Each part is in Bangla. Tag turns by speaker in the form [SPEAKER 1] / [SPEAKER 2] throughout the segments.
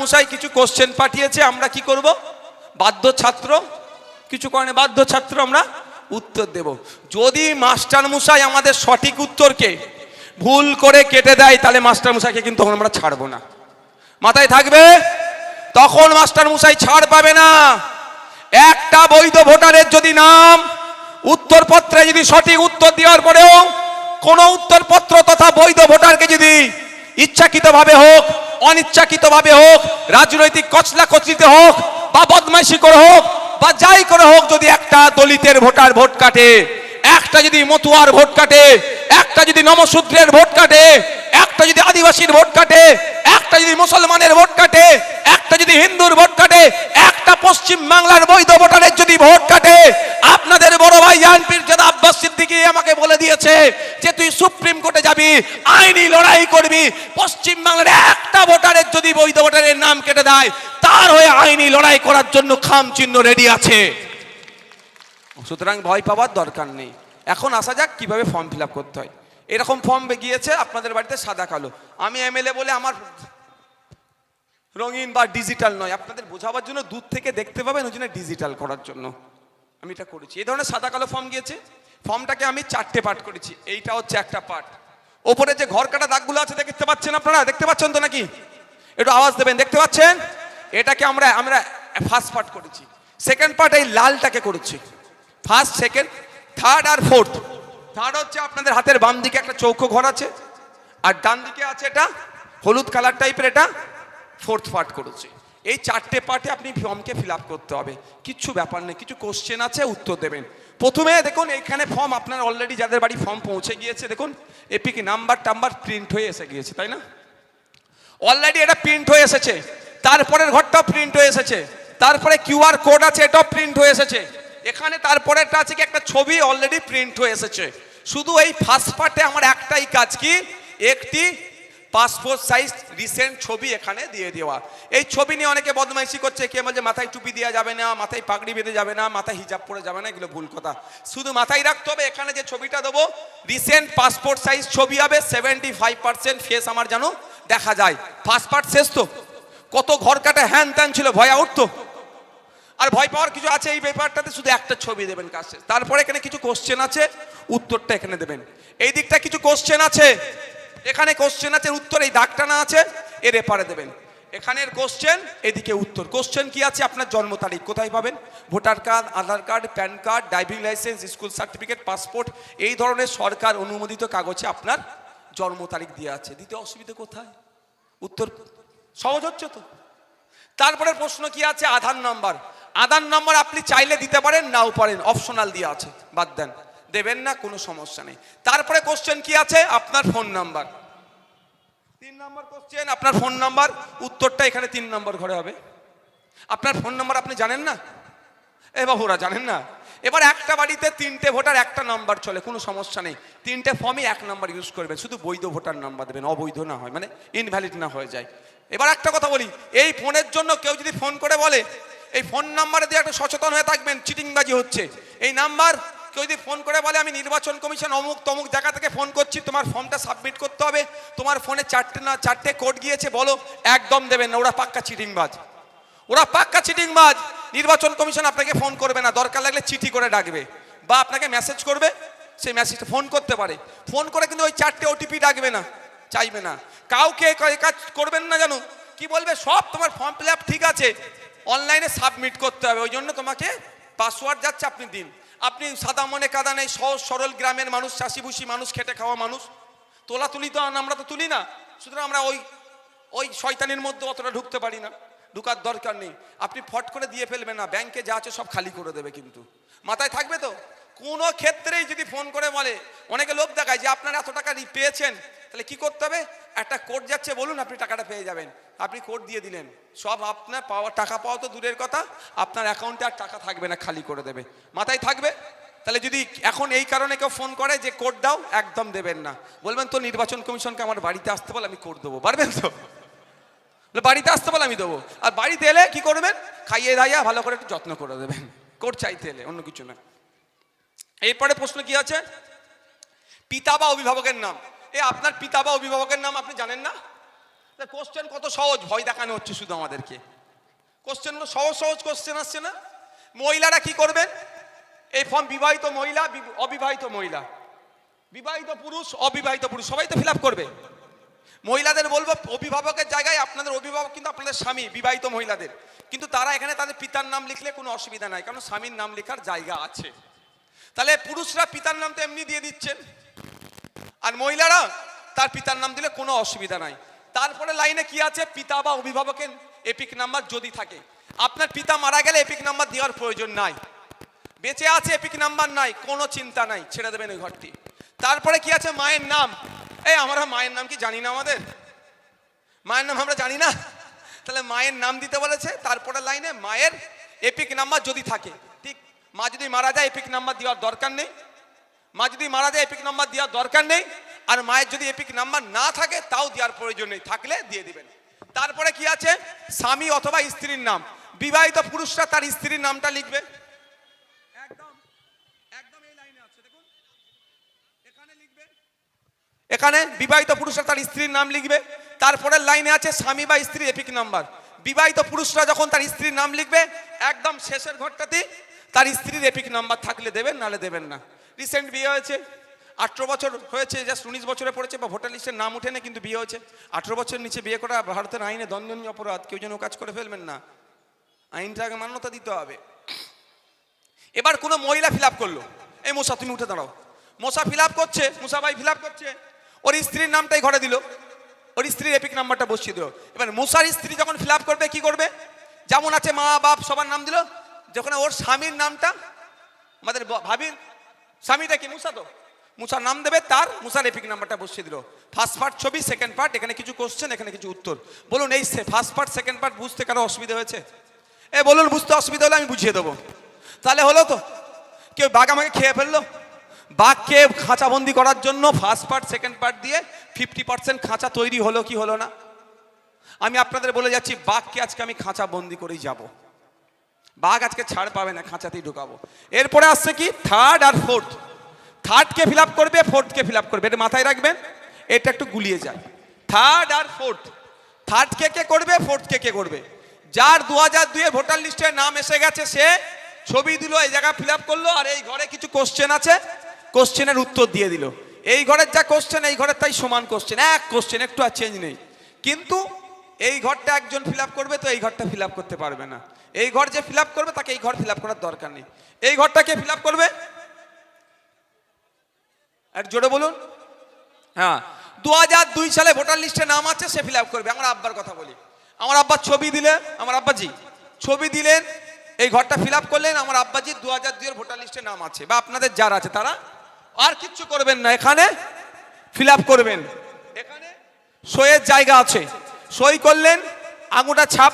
[SPEAKER 1] মশাই কিছু কোশ্চেন পাঠিয়েছে, আমরা কি করব? বাধ্য ছাত্র, কিছু কারণে বাধ্য ছাত্র আমরা উত্তর দেব। যদি মাস্টার মশাই আমাদের সঠিক উত্তরকে ভুল করে কেটে দেয়, তাহলে মাস্টার মশাইকে কিন্তু তখন আমরা ছাড়বো না। মাথায় থাকবে? তখন মাস্টার মশাই ছাড় পাবে না। একটা বৈধ ভোটারের যদি নাম, উত্তরপত্রে যদি সঠিক উত্তর দেওয়ার পরেও কোন উত্তরপত্র তথা বৈধ ভোটারকে যদি ইচ্ছাকৃতভাবে হোক অনিচ্ছাকৃতভাবে হোক, রাজনৈতিক কচলা কচলিতে হোক, বা বদমাইশি করে হোক, বা যাই করে হোক, যদি একটা দলিতের ভোটার ভোট কাটে, একটা যদি মতুয়ার ভোট কাটে, একটা যদি নমশূদ্রের ভোট কাটে, একটা যদি আদিবাসীর ভোট কাটে একটা যদি মুসলমানের ভোট কাটে, একটা যদি হিন্দুর ভোট কাটে, একটা পশ্চিম বাংলার বৈধ ভোটারের যদি ভোট কাটে, আপনাদের বড় ভাই জাহানপীর জাদা আব্বাস সিদ্দিকী আমাকে বলে দিয়েছে যে তুই সুপ্রিম কোর্টে যাবি, আইনি লড়াই করবি, পশ্চিম বাংলার একটা ভোটারের যদি বৈধ ভোটারের নাম কেটে দেয়, তার হয়ে আইনি লড়াই করার জন্য খাম চিহ্ন রেডি আছে। সুতরাং ভয় পাওয়ার দরকার নেই। এখন আসা যাক কীভাবে ফর্ম ফিল করতে হয়। এরকম ফর্ম গিয়েছে, আপনাদের বাড়িতে সাদা কালো। আমি এমএলএ বলে আমার রঙিন বা ডিজিটাল নয়। আপনাদের বোঝাবার জন্য দূর থেকে দেখতে পাবেন ওই জন্য ডিজিটাল করার জন্য। আমি এটা করেছি। এই ধরনের সাদা কালো ফর্ম গিয়েছে। ফর্মটাকে আমি চারটে পার্ট করেছি। এইটা হচ্ছে একটা পার্ট ওপরে যে ঘর কাটা দাগগুলো আছে, দেখতে পাচ্ছেন আপনারা? দেখতে পাচ্ছেন তো নাকি? একটু আওয়াজ দেবেন। দেখতে পাচ্ছেন? এটাকে আমরা আমরা ফার্স্ট পার্ট করেছি। সেকেন্ড পার্ট এই লালটাকে করেছি। ফার্স্ট সেকেন্ড থার্ড আর ফোর্থ থার্ড হচ্ছে আপনাদের হাতের বাম দিকে একটা চৌকো ঘর আছে। আর ডান দিকে আছে এটা হলুদ কালার টাইপের এটা ফোর্থ পার্ট করেছে। এই চারটে পার্টে আপনি ফর্মকে ফিল করতে হবে। কিচ্ছু ব্যাপার নেই, কিছু কোশ্চেন আছে, উত্তর দেবেন। প্রথমে দেখুন, এখানে ফর্ম আপনার অলরেডি যাদের বাড়ি ফর্ম পৌঁছে গিয়েছে, দেখুন এপিক নাম্বার টাম্বার প্রিন্ট হয়ে এসে গিয়েছে, তাই না? অলরেডি এটা প্রিন্ট হয়ে এসেছে। তারপরের ঘরটাও প্রিন্ট হয়ে এসেছে। তারপরে কিউআর কোড আছে, এটাও প্রিন্ট হয়ে এসেছে। এখানে তারপরেরটা আছে কি, একটা ছবি অলরেডি প্রিন্ট হয়ে এসেছে। শুধু এই ফার্স্ট পার্টে আমার একটাই কাজ কি? একটি পাসপোর্ট সাইজ রিসেন্ট ছবি এখানে দিয়ে দেওয়া। এই ছবি নিয়ে অনেকে বদমাইশি করছে, কে বলছে মাথায় টুপি দেওয়া যাবে না, মাথায় পাগড়ি বেঁধে যাবে না, মাথায় হিজাব পরে যাবে না, এগুলো ভুল কথা। শুধু মাথায় রাখতে হবে, এখানে যে ছবিটা দেবো রিসেন্ট পাসপোর্ট সাইজ ছবি হবে সেভেন্টি ফাইভ পার্সেন্ট ফেস আমার যেন দেখা যায়। ফার্স্ট পার্ট শেষ তো। কত ঘর কাটা হ্যান ত্যান ছিল, ভয়া উঠতো আর ভয় পাওয়ার কিছু আছে এই ব্যাপারটাতে, শুধু একটা ছবি দেবেন কাছে। তারপরে এখানে কিছু কোশ্চেন আছে, উত্তরটা এখানে দেবেন। এই দিকটা কিছু কোশ্চেন আছে এখানে কোশ্চেন আছে উত্তর এই দাগটা না আছে এর এপারে দেবেন। এখানের কোশ্চেন এদিকে উত্তর। কোশ্চেন কি আছে? আপনার জন্ম তারিখ কোথায় পাবেন? Voter card, Aadhaar card, PAN card, driving licence, school certificate, passport, এই ধরনের সরকার অনুমোদিত কাগজে আপনার জন্ম তারিখ দিয়ে আছে। দিতে অসুবিধা কোথায়? উত্তর সহজ হচ্ছে তো? তারপরে প্রশ্ন কি আছে? আধার নাম্বার। আধার নাম্বার আপনি চাইলে দিতে পারেন, নাও পারেন অপশনাল দিয়ে আছে, বাদ দেন। দেবেন না, কোনো সমস্যা নেই। তারপরে কোশ্চেন কি আছে? আপনার ফোন নাম্বার তিন নম্বর কোশ্চেন আপনার ফোন নাম্বার উত্তরটা এখানে তিন নম্বর ঘরে হবে। আপনার ফোন নাম্বার আপনি জানেন না? এ বাবুরা, জানেন না? এবার একটা বাড়িতে তিনটে ভোটার, একটা নাম্বার চলে, কোনো সমস্যা নেই। তিনটে ফর্মই এক নাম্বার ইউজ করবেন, শুধু বৈধ ভোটার নাম্বার দেবেন, অবৈধ না হয় মানে ইনভ্যালিড না হয়ে যায়। এবার একটা কথা বলি, এই ফোনের জন্য কেউ যদি ফোন করে বলে, এই ফোন নাম্বারে দিয়ে একটা সচেতন হয়ে থাকবেন, চিটিংবাজি হচ্ছে। এই নাম্বার কেউ যদি ফোন করে বলে, আমি নির্বাচন কমিশন অমুক তমুক জায়গা থেকে ফোন করছি, তোমার ফর্মটা সাবমিট করতে হবে, তোমার ফোনে চারটে না, চারটে কোড গিয়েছে, বলো, একদম দেবেন না, ওরা পাক্কা চিটিংবাজ। ওরা পাক্কা চিটিংবাজ। নির্বাচন কমিশন আপনাকে ফোন করবে না, দরকার লাগলে চিঠি করে ডাকবে বা আপনাকে মেসেজ করবে সেই মেসেজটা ফোন করতে পারে। ফোন করে কিন্তু ওই চারটে ওটিপি ডাকবে না, চাইবে না। কাউকে কাজ করবেন না জানো? কি বলবে? সব তোমার ফর্ম ফিল ঠিক আছে, অনলাইনে সাবমিট করতে হবে, ওই জন্য তোমাকে পাসওয়ার্ড যাচ্ছে আপনি দিন। আপনি সাদা মনে কাদা নেই, সহজ, সরল গ্রামের মানুষ, চাষিভুষি মানুষ, খেটে খাওয়া মানুষ। তোলা তুলি তো আমরা তো তুলি না। সুতরাং আমরা ওই ওই শয়তানির মধ্যে অতটা ঢুকতে পারি না। ঢুকার দরকার নেই। আপনি ফট করে দিয়ে ফেলবেন না। ব্যাংকে যা আছে সব খালি করে দেবে কিন্তু। মাথায় থাকবে তো? কোনো ক্ষেত্রেই যদি ফোন করে বলে, অনেকে লোক দেখায় যে আপনারা এত টাকা পেয়েছেন, তাহলে কি করতে হবে? একটা কোড যাচ্ছে, বলুন আপনি টাকাটা পেয়ে যাবেন। আপনি কোড দিয়ে দিলেন। সব আপনার পাওয়া, টাকা পাওয়া তো দূরের কথা, আপনার অ্যাকাউন্টে আর টাকা থাকবে না, খালি করে দেবে। মাথায় থাকবে? তাহলে যদি এখন এই কারণে কেউ ফোন করে যে কোড দাও, একদম দেবেন না। বলবেন তো নির্বাচন কমিশনকে আমার বাড়িতে আসতে বলে, আমি কোড দেবো। পারবেন তো? বাড়িতে আসতে বলে, আমি দেবো। আর বাড়িতে এলে কি করবেন? খাইয়ে দাইয়া ভালো করে একটু যত্ন করে দেবেন। কোড চাইতে এলে, অন্য কিছু না। এরপরে প্রশ্ন কি আছে? পিতা বা অভিভাবকের নাম। এ, আপনার পিতা বা অভিভাবকের নাম আপনি জানেন না? কোশ্চেন কত সহজ? ভয় দেখানো হচ্ছে শুধু আমাদেরকে। কোশ্চেনগুলো সহজ সহজ কোশ্চেন আসছে না? মহিলারা কি করবেন? এই ফর্ম বিবাহিত মহিলা অবিবাহিত মহিলা। বিবাহিত পুরুষ, অবিবাহিত পুরুষ, সবাই তো ফিল করবে। মহিলাদের বলব, অভিভাবকের জায়গায় আপনাদের অভিভাবক কিন্তু আপনাদের স্বামী, বিবাহিত মহিলাদের। কিন্তু তারা এখানে তাদের পিতার নাম লিখলে কোনো অসুবিধা নাই, কারণ স্বামীর নাম লেখার জায়গা আছে। তাহলে পুরুষরা পিতার নাম তো এমনি দিয়ে দিচ্ছেন। আর মহিলারা তার পিতার নাম দিলে কোনো অসুবিধা নাই। তারপরে লাইনে কি আছে? পিতা বা অভিভাবকের এপিক নাম্বার যদি থাকে। আপনার পিতা মারা গেলে এপিক নাম্বার দেওয়ার প্রয়োজন নাই। বেঁচে আছে এপিক নাম্বার নাই, কোনো চিন্তা নাই, ছেড়ে দেবেন ওই ঘরটি। তারপরে কি আছে? মায়ের নাম। এই, আমরা মায়ের নাম কি জানি না আমাদের? মায়ের নাম আমরা জানি না? তাহলে মায়ের নাম দিতে বলেছে, তারপরে লাইনে মায়ের এপিক নাম্বার যদি থাকে। ঠিক, মা যদি মারা যায়, এপিক নাম্বার দেওয়ার দরকার নেই। মা যদি মারা যায়, এপিক নাম্বার দেওয়ার দরকার নেই। আর মায়ের যদি এপিক নাম্বার না থাকে তাও দেওয়ার প্রয়োজন নেই। থাকলে দিয়ে দিবেন। তারপরে কি আছে? স্বামী অথবা স্ত্রীর নাম। বিবাহিত পুরুষরা তার স্ত্রীর নামটা লিখবে। একদম একদম লাইনে আছে দেখুন। এখানে লিখবে। এখানে বিবাহিত পুরুষরা তার স্ত্রীর নাম লিখবে। তারপরে লাইনে আছে স্বামী বা স্ত্রী এপিক নাম্বার। বিবাহিত পুরুষরা যখন তার স্ত্রীর নাম লিখবে একদম শেষের ঘরটাতে তার স্ত্রীর এপিক নাম্বার থাকলে দেবেন নালে দেবেন না। রিসেন্ট বিয়ে হয়েছে। আঠেরো বছর হয়েছে জাস্ট উনিশ বছরে পড়েছে, বা ভোটার লিস্টের নাম উঠে না কিন্তু বিয়ে হয়েছে। আঠেরো বছর নিচে বিয়ে করা ভারতের আইনে দণ্ডনীয় অপরাধ, কেউ যেন কাজ করে ফেলবেন না। আইনটাকে মান্যতা দিতে হবে। এবার কোনো মহিলা ফিল করল। এই মশা, তুমি উঠে দাঁড়াও। মশা ফিল করছে মুসা ভাই ফিল করছে। ওর স্ত্রীর নামটাই ঘরে দিল। ওর স্ত্রীর এপিক নাম্বারটা বসিয়ে দিল। এবার মুসার স্ত্রী যখন ফিল করবে, কি করবে? যেমন আছে মা, বাপ, সবার নাম দিল। যখন ওর স্বামীর নামটা, আমাদের ভাবির, স্বামীটা কি মুসা তো? মুসার নাম দেবে, তার মুসার এপিক নাম্বারটা বসিয়ে দিল। ফার্স্ট পার্ট ছবি সেকেন্ড পার্ট এখানে কিছু কোশ্চেন এখানে কিছু উত্তর। বলুন, এই ফার্স্ট পার্ট সেকেন্ড পার্ট বুঝতে কারও অসুবিধা হয়েছে? এ বলুন, বুঝতে অসুবিধা হলে আমি বুঝিয়ে দেবো। তাহলে হলো তো, কেউ বাঘ আমাকে খেয়ে ফেলল? বাঘকে খাঁচাবন্দি করার জন্য ফার্স্ট পার্ট সেকেন্ড পার্ট দিয়ে ফিফটি পার্সেন্ট খাঁচা তৈরি হলো কি হলো না? আমি আপনাদের বলে যাচ্ছি, বাঘকে আজকে আমি খাঁচা বন্দি করেই যাব। বাঘ আজকে ছাড় পাবে না, খাঁচাতেই ঢুকাবো। এরপরে আসছে কি? থার্ড আর ফোর্থ থার্ডকে ফিল আপ করবে, ফোর্থকে ফিল আপ করবে। এটা মাথায় রাখবেন, এটা একটু গুলিয়ে যায় থার্ড আর ফোর্থ। থার্ড কে কে করবে ফোর্থ কে কে করবে? যার দু হাজার দুয়ে ভোটার লিস্টে নাম এসে গেছে, সে ছবি দিল, এই জায়গা ফিল আপ করল, আর এই ঘরে কিছু কোশ্চেন আছে। কোশ্চেনের উত্তর দিয়ে দিল। এই ঘরের যা কোশ্চেন এই ঘরের তাই সমান কোশ্চেন এক কোশ্চেন একটু আর চেঞ্জ নেই। কিন্তু এই ঘরটা একজন ফিল আপ করবে, তো এই ঘরটা ফিল আপ করতে পারবে না। এই ঘর যে ফিল আপ করবে, তাকে এই ঘর ফিল আপ করার দরকার নেই। এই ঘরটাকে ফিল আপ করবে? আর জোরে বলুন। হ্যাঁ দু হাজার দুই সালে ভোটার লিস্টে নাম আছে, সে ফিল করবে। আমার আব্বার কথা বলি। আমার আব্বার ছবি দিলে আমার আব্বাজি। ছবি দিলেন, এই ঘরটা ফিল করলেন, আমার আব্বাজি দু হাজার দুইয়ের ভোটার লিস্টে নাম আছে। বা আপনাদের যারা আছে তারা, আর কিচ্ছু করবেন না। এখানে ফিল করবেন। এখানে সইয়ের জায়গা আছে। সই করলেন, আঙুটা ছাপ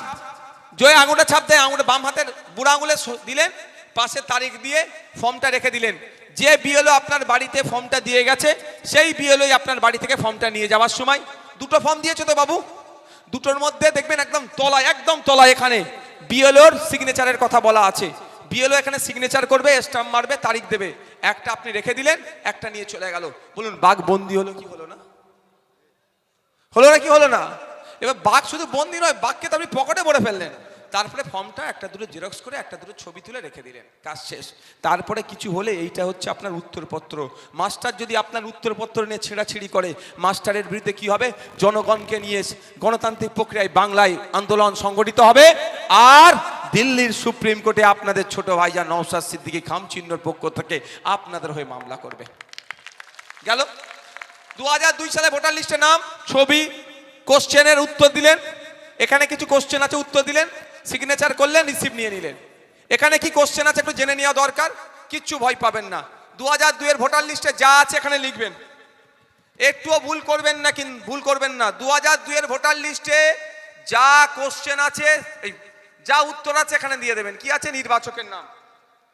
[SPEAKER 1] জয় আঙুটা ছাপ দেয়, আঙুটা বাম হাতের বুড়া আঙুলে দিলেন, পাশে তারিখ দিয়ে ফর্মটা রেখে দিলেন। যে বিএলও আপনার বাড়িতে ফর্মটা দিয়ে গেছে, সেই বিএলওই আপনার বাড়ি থেকে ফর্মটা নিয়ে যাওয়ার সময় দুটো ফর্ম দিয়েছ তো বাবু? দুটোর মধ্যে দেখবেন একদম তলায় একদম তলায় এখানে বিএলওর সিগনেচারের কথা বলা আছে। বিএলও এখানে সিগনেচার করবে স্টাম্প মারবে, তারিখ দেবে। একটা আপনি রেখে দিলেন, একটা নিয়ে চলে গেল। বলুন, বাঘ বন্দি হলো কি হলো না? হলো না কি হলো না? এবার বাঘ শুধু বন্দি নয়, বাঘকে তো আপনি পকেটে ভরে ফেললেন। তারপরে ফর্মটা একটা দুটো জেরক্স করে একটা দুটো ছবি তুলে রেখে দিলেন, কাজ শেষ। তারপরে কিছু হলে এইটা হচ্ছে আপনার উত্তরপত্র। মাস্টার যদি আপনার উত্তরপত্র নিয়ে ছেঁড়াছিড়ি করে, মাস্টারের বিরুদ্ধে কি হবে? জনগণকে নিয়ে গণতান্ত্রিক প্রক্রিয়ায় বাংলায় আন্দোলন সংগঠিত হবে। আর দিল্লির সুপ্রিম কোর্টে আপনাদের ছোট ভাইজা নওসাদ সিদ্দিকী খামচিহ্নর পক্ষ থেকে আপনাদের হয়ে মামলা করবে। গেল। দু দুই সালে ভোটার লিস্টে নাম, ছবি কোশ্চেনের উত্তর দিলেন। এখানে কিছু কোশ্চেন আছে, উত্তর দিলেন। সিগনেচার করলেন রিসিভ নিয়ে নিলেন। এখানে কি কোশ্চেন আছে একটু জেনে নেওয়া দরকার? কিচ্ছু ভয় পাবেন না। দু হাজার দুইয়ের ভোটার লিস্টে যা আছে এখানে লিখবেন। একটুও ভুল করবেন না কিন ভুল করবেন না। দু হাজার দুইয়ের ভোটার লিস্টে যা কোশ্চেন আছে যা উত্তর আছে এখানে দিয়ে দেবেন। কি আছে? নির্বাচকের নাম।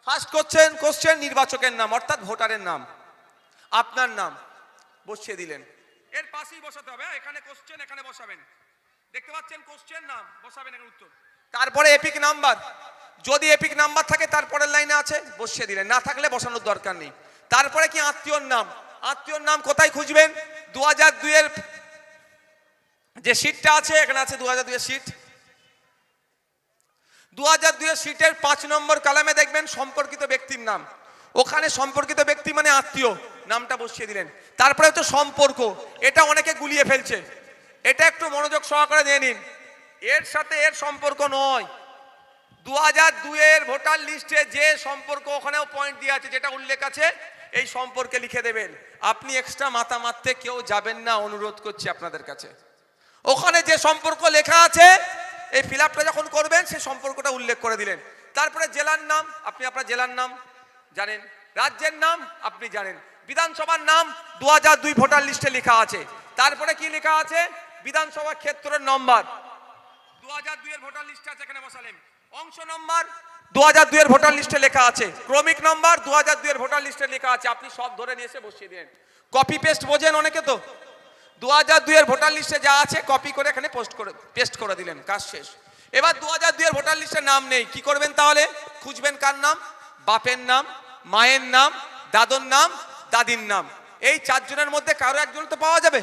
[SPEAKER 1] ফার্স্ট কোশ্চেন কোশ্চেন নির্বাচকের নাম, অর্থাৎ ভোটারের নাম। আপনার নাম। বসিয়ে দিলেন। এর পাশেই বসাতে হবে হ্যাঁ? এখানে কোশ্চেন এখানে বসাবেন। দেখতে পাচ্ছেন কোশ্চেন নাম। বসাবেন এখানে উত্তর। তারপরে এপিক নাম্বার যদি এপিক নাম্বার থাকে, তারপরের লাইনে আছে, বসিয়ে দিলেন। না থাকলে বসানোর দরকার নেই। তারপরে কি আত্মীয়র নাম? আত্মীয়র নাম কোথায় খুঁজবেন? দু হাজার দুইয়ের যে সিটটা আছে, এখানে আছে দু হাজার দুইয়ের সিট দু হাজার দুইয়ের সিটের পাঁচ নম্বর কালামে দেখবেন সম্পর্কিত ব্যক্তির নাম। ওখানে সম্পর্কিত ব্যক্তি মানে আত্মীয়। নামটা বসিয়ে দিলেন। তারপরে হচ্ছে সম্পর্ক। এটা অনেকে গুলিয়ে ফেলছে। এটা একটু মনোযোগ সহকারে নিয়ে নিন। এর সাথে এর সম্পর্ক নয়। দু হাজার দুইয়ের ভোটার লিস্টে যে সম্পর্ক ওখানেও পয়েন্ট দিয়ে আছে, যেটা উল্লেখ আছে, এই সম্পর্কে লিখে দেবেন। আপনি এক্সট্রা মাথা মারতে কেউ যাবেন না, অনুরোধ করছি আপনাদের কাছে। ওখানে যে সম্পর্ক লেখা আছে, এই ফিল যখন করবেন, সেই সম্পর্কটা উল্লেখ করে দিলেন। তারপরে জেলার নাম, আপনি আপনার জেলার নাম জানেন। রাজ্যের নাম, আপনি জানেন। বিধানসভার নাম দু দুই ভোটার লিস্টে লেখা আছে। তারপরে কি লেখা আছে? বিধানসভা ক্ষেত্রের নম্বর। দু হাজার ভোটার লিস্টে আছে এখানে বসালেন। অংশ নম্বর দু হাজার ভোটার লিস্টে লেখা আছে। নম্বর ভোটার লিস্টে লেখা আছে। আপনি সব ধরে নিয়ে এসে বসিয়ে কপি পেস্ট বোঝেন অনেকে তো? দু হাজার ভোটার লিস্টে যা আছে কপি করে এখানে পোস্ট করে পেস্ট করে দিলেন। কাজ শেষ। এবার ভোটার নাম নেই। কি করবেন তাহলে? খুঁজবেন কার নাম? বাপের নাম? মায়ের নাম? দাদর নাম? দাদির নাম? এই চারজনের মধ্যে কারও একজন তো পাওয়া যাবে?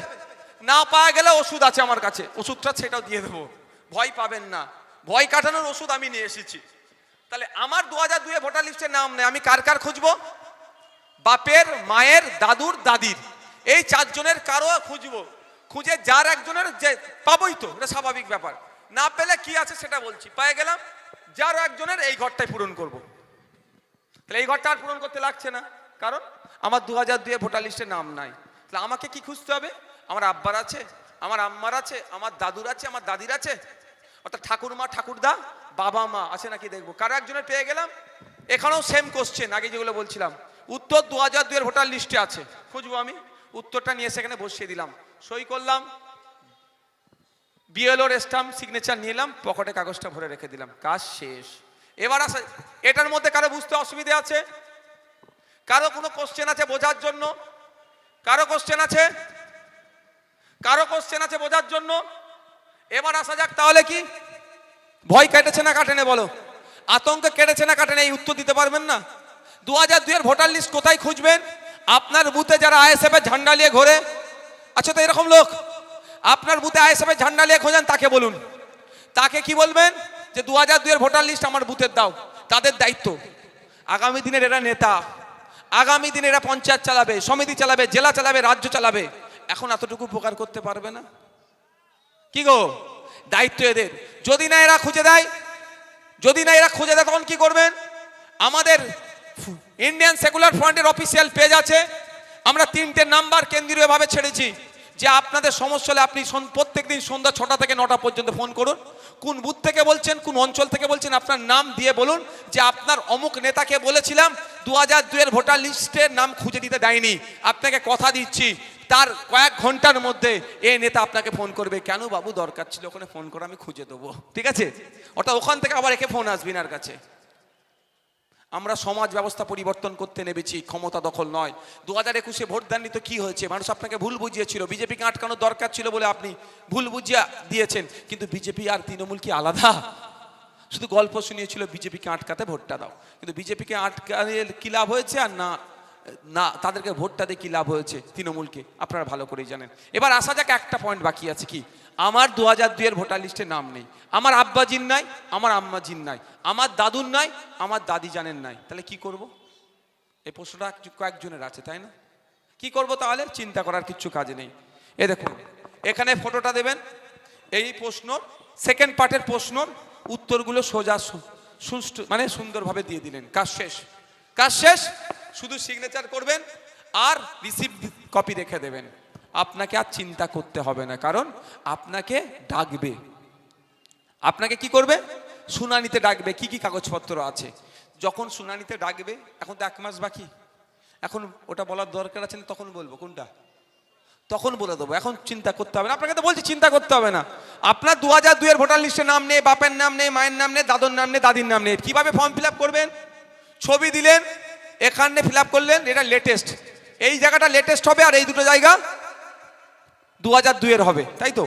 [SPEAKER 1] না পাওয়া গেলে ওষুধ আছে আমার কাছে। ওষুধটা সেটাও দিয়ে দেবো। ভয় পাবেন না। ভয় কাটানোর ওষুধ আমি নিয়ে এসেছি। তাহলে আমার দু হাজার দুয়ে ভোটার লিস্টে নাম নেই। আমি কার কার খুঁজবো? বাপের, মায়ের, দাদুর, দাদির। এই চারজনের কারও খুঁজবো। খুঁজে যার একজনের যে পাবোই তো, এটা স্বাভাবিক ব্যাপার। না পেলে কি আছে সেটা বলছি। পায়ে গেলাম, যার একজনের এই ঘরটাই পূরণ করব। তাহলে এই ঘরটা আর পূরণ করতে লাগছে না। কারণ আমার দু হাজার দুয়ে ভোটার লিস্টে নাম নাই। তাহলে আমাকে কি খুঁজতে হবে? আমার আব্বার আছে, আমার আম্মার আছে, আমার দাদুর আছে, আমার দাদির আছে। অর্থাৎ ঠাকুরমা, ঠাকুরদা বাবা মা আছে নাকি দেখব। কারও একজনের পেয়ে গেলাম? এখানেও সেম কোশ্চেন আগে যেগুলো বলছিলাম। উত্তর দু হাজার দুয়ের ভোটার লিস্টে আছে। খুঁজবো আমি। উত্তরটা নিয়ে সেখানে বসিয়ে দিলাম। সই করলাম। বিএলওর স্টাম্প সিগনেচার নিলাম, পকেটে কাগজটা ভরে রেখে দিলাম। কাজ শেষ। এবার আসে, এটার মধ্যে কারও বুঝতে অসুবিধে আছে? কারও কোনো কোশ্চেন আছে বোঝার জন্য? কারও কোশ্চেন আছে? কারও কোশ্চেন আছে বোঝার জন্য? এবার আসা যাক তাহলে কি? ভয় কেটেছে না কাটেনে বলো? আতঙ্ক কেটেছে না কাটেনে এই উত্তর দিতে পারবেন না? দু হাজার দুইয়ের ভোটার লিস্ট কোথায় খুঁজবেন? আপনার বুথে যারা আইএসএফ এর ঝান্ডা নিয়ে ঘোরে। আচ্ছা তো এরকম লোক, আপনার বুথে আইএসএফ এর ঝান্ডা নিয়ে খোঁজেন, তাকে বলুন। তাকে কি বলবেন? যে দু হাজার দুইয়ের ভোটার লিস্ট আমার বুথের দাও, তাদের দায়িত্ব। আগামী দিনের এরা নেতা, আগামী দিনে এরা পঞ্চায়েত চালাবে, সমিতি চালাবে, জেলা চালাবে, রাজ্য চালাবে। এখন এতটুকু উপকার করতে পারবে না? কি গো? দায়িত্ব এদের। যদি না এরা খুঁজে দেয়, যদি না এরা খুঁজে দেয়, তখন কি করবেন? আমাদের ইন্ডিয়ান সেকুলার ফ্রন্টের অফিসিয়াল পেজ আছে। আমরা তিনটে নাম্বার কেন্দ্রীয়ভাবে ছেড়েছি। যে আপনাদের সমস্যা হলে আপনি প্রত্যেক দিন সন্ধ্যা ছটা থেকে নটা পর্যন্ত ফোন করুন। কোন বুথ থেকে বলছেন, কোন অঞ্চল থেকে বলছেন, আপনার নাম দিয়ে বলুন। যে আপনার অমুক নেতাকে বলেছিলাম দু হাজার দুয়ের ভোটার লিস্টের নাম খুঁজে দিতে দেয়নি। আপনাকে কথা দিচ্ছি। তার কয়েক ঘণ্টার মধ্যে এ নেতা আপনাকে ফোন করবে, কেন বাবু দরকার ছিল ওখানে ফোন করে? আমি খুঁজে দেবো। ঠিক আছে? অর্থাৎ ওখান থেকে আবার একে ফোন আসবি না কাছে। আমরা সমাজ ব্যবস্থা পরিবর্তন করতে নেমেছি, ক্ষমতা দখল নয়। দু হাজার একুশে ভোট দেননি তো কী হয়েছে? মানুষ আপনাকে ভুল বুঝিয়েছিল। বিজেপিকে আটকানোর দরকার ছিল বলে আপনি ভুল বুঝিয়ে দিয়েছেন। কিন্তু বিজেপি আর তৃণমূল কি আলাদা? শুধু গল্প শুনিয়েছিল, বিজেপিকে আটকাতে ভোটটা দাও। কিন্তু বিজেপিকে আটকালে কি লাভ হয়েছে আর না না, তাদেরকে ভোটটা দিয়ে কি লাভ হয়েছে তৃণমূলকে? আপনারা ভালো করেই জানেন। এবার আসা যাক, একটা পয়েন্ট বাকি আছে কি? আমার দু হাজার দুইয়ের ভোটার লিস্টে নাম নেই। আমার আব্বাজির নাই, আমার আম্মাজির নাই। আমার দাদুর নাই, আমার দাদি জানেন নাই। তাহলে কি করব? এই প্রশ্নটা কয়েকজনের আছে, তাই না? কি করব তাহলে? চিন্তা করার কিচ্ছু কাজ নেই। এ দেখুন, এখানে ফটোটা দেবেন। এই প্রশ্ন সেকেন্ড পার্টের প্রশ্নর উত্তরগুলো সোজা সুষ্ঠু মানে সুন্দরভাবে দিয়ে দিলেন। কাজ শেষ। কাজ শেষ? শুধু সিগনেচার করবেন আর রিসিভ কপি রেখে দেবেন। আপনাকে আর চিন্তা করতে হবে না, কারণ আপনাকে ডাকবে। আপনাকে কি করবে? শুনানিতে ডাকবে। কি কি কাগজপত্র আছে? যখন শুনানিতে ডাকবে, এখন তো এক মাস বাকি। এখন ওটা বলার দরকার আছে না, তখন বলব। কোনটা? তখন বলে দেবো। এখন চিন্তা করতে হবে না। আপনাকে তো বলছি, চিন্তা করতে হবে না। আপনার দু হাজার দুইয়ের ভোটার লিস্টে নাম নেই, বাপের নাম নেই, মায়ের নাম নেই, দাদুর নাম নেই, দাদির নাম নেই। কীভাবে ফর্ম ফিল করবেন? ছবি দিলেন এখানে ফিল করলেন, এটা লেটেস্ট এই জায়গাটা লেটেস্ট হবে আর এই দুটো জায়গা দু হাজার দুইয়ের হবে, তাই তো?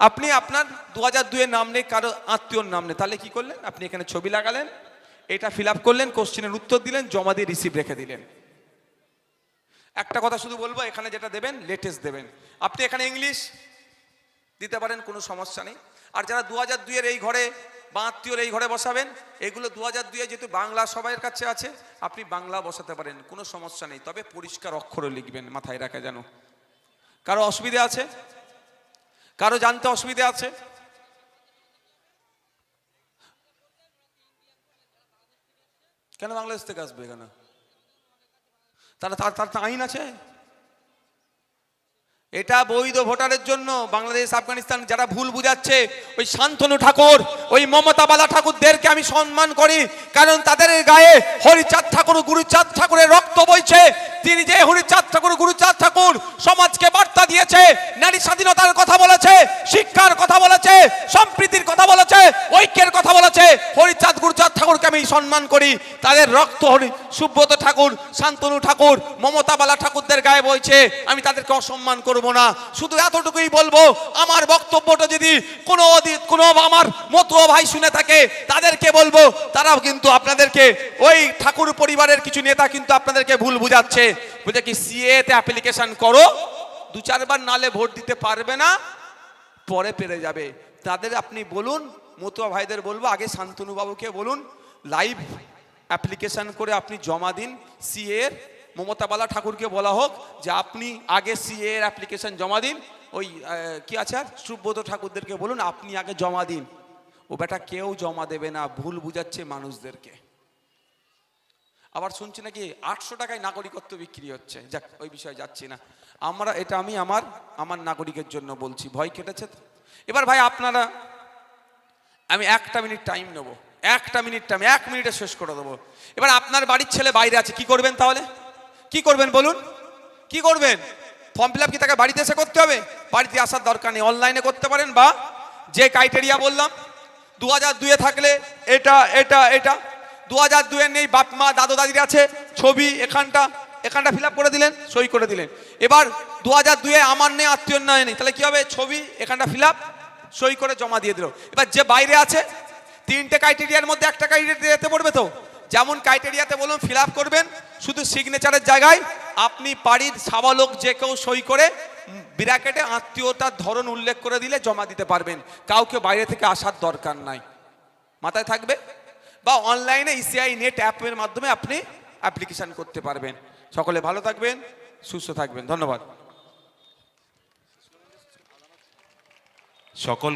[SPEAKER 1] আপনি আপনার দু হাজার দুইয়ের নাম নেই, কারও আত্মীয়র নাম নেই। তাহলে কি করলেন? আপনি এখানে ছবি লাগালেন, এটা ফিল করলেন, কোশ্চেনের উত্তর দিলেন, জমা দিয়ে রিসিভ রেখে দিলেন। একটা কথা শুধু বলব, এখানে যেটা দেবেন লেটেস্ট দেবেন। আপনি এখানে ইংলিশ দিতে পারেন, কোনো সমস্যা নেই। আর যারা দু হাজার দুইয়ের এই ঘরে বা আত্মীয়র এই ঘরে বসাবেন, এগুলো দু হাজার দুইয়ে যেহেতু বাংলা সবাইয়ের কাছে আছে, আপনি বাংলা বসাতে পারেন, কোনো সমস্যা নেই। তবে পরিষ্কার অক্ষরে লিখবেন, মাথায় রাখা যেন। কারও অসুবিধা আছে? কারও জানতে অসুবিধা আছে? কেন বাংলাদেশ থেকে আসবে কেন তারা, তার তার আইন আছে? এটা বৈধ ভোটারের জন্য বাংলাদেশ, আফগানিস্তান যারা ভুল বুঝাচ্ছে, ওই শান্তনু ঠাকুর, ওই মমতা বালা ঠাকুরদেরকে আমি সম্মান করি, কারণ তাদের গায়ে হরিচাঁদ ঠাকুর, গুরুচাঁদ ঠাকুরের রক্ত বইছে তিনি যে হরিচাঁদ ঠাকুর গুরুচাঁদ ঠাকুর সমাজকে বার্তা দিয়েছে, নারী স্বাধীনতার কথা বলেছে, শিক্ষার কথা বলেছে, সম্প্রীতির কথা বলেছে, ঐক্যের কথা বলেছে, হরিচাঁদ গুরুচাঁদ ঠাকুরকে আমি সম্মান করি। তাদের রক্ত হরি, সুব্রত ঠাকুর, শান্তনু ঠাকুর, মমতা বালা ঠাকুরদের গায়ে বইছে, আমি তাদেরকে অসম্মান করব না। শুধু এতটুকুই বলব, আমার বক্তব্যটা যদি কোনো কোনো আমার মতো ভাই শুনে থাকে, তাদেরকে বলব, তারাও কিন্তু আপনাদেরকে, ওই ঠাকুর পরিবারের কিছু নেতা কিন্তু আপনাদেরকে ভুল বুঝাচ্ছে। বুঝে কি সিএ তে অ্যাপ্লিকেশন করো, দু চারবার নালে ভোট দিতে পারবে না, পরে পেরে যাবে। তাদের আপনি বলুন, মতুয়া ভাইদের বলব, আগে শান্তনু বাবুকে বলুন লাইভ অ্যাপ্লিকেশন করে আপনি জমা দিন সিএ এর, মমতা বালা ঠাকুরকে বলা হোক, যে আপনি আগে সিএ এর অ্যাপ্লিকেশন জমা দিন, ওই কি আছে আর? সুব্রত ঠাকুরদেরকে বলুন, আপনি আগে জমা দিন। ও বেটা কেউ জমা দেবে না, ভুল বুঝাচ্ছে মানুষদেরকে। আবার শুনছি নাকি আটশো টাকায় নাগরিকত্ব বিক্রি হচ্ছে। যাক, ওই বিষয়ে যাচ্ছি না। আমরা, এটা আমি আমার আমার নাগরিকের জন্য বলছি। ভয় কেটেছে তো? এবার ভাই আপনারা, আমি একটা মিনিট টাইম নেব। একটা মিনিট টাইম এক মিনিটে শেষ করে দেবো। এবার আপনার বাড়ির ছেলে বাইরে আছে, কি করবেন তাহলে? কি করবেন বলুন? কি করবেন? ফর্ম ফিল কি তাকে বাড়িতে এসে করতে হবে? বাড়িতে আসার দরকার নেই। অনলাইনে করতে পারেন বা যে ক্রাইটেরিয়া বললাম দু হাজার দুয়ে থাকলে এটা এটা এটা। দু হাজার দুয়ে নেই, বাপ, মা, দাদু, দাদির আছে, ছবি, এখানটা এখানটা ফিল করে দিলেন, সই করে দিলেন। এবার দু হাজার দুয়ে আমার নেই আত্মীয় নয় নেই। তাহলে কী হবে? ছবি, এখানটা ফিল সই করে জমা দিয়ে দিল। এবার যে বাইরে আছে, তিনটে ক্রাইটেরিয়ার মধ্যে একটা ক্রাইটেরিয়াতে পড়বে তো? যেমন ক্রাইটেরিয়াতে বলুন, ফিল করবেন, শুধু সিগনেচারের জায়গায়, আপনি বাড়ির সাবালোক যে কেউ সই করে বিরাকেটে আত্মীয়তার ধরন উল্লেখ করে দিলে জমা দিতে পারবেন। কাউকে বাইরে থেকে আসার দরকার নাই। মাথায় থাকবে? বা অনলাইনে ইসিআই নেট অ্যাপের মাধ্যমে আপনি অ্যাপ্লিকেশান করতে পারবেন। সকলে ভালো থাকবেন, সুস্থ থাকবেন। ধন্যবাদ।
[SPEAKER 2] সকল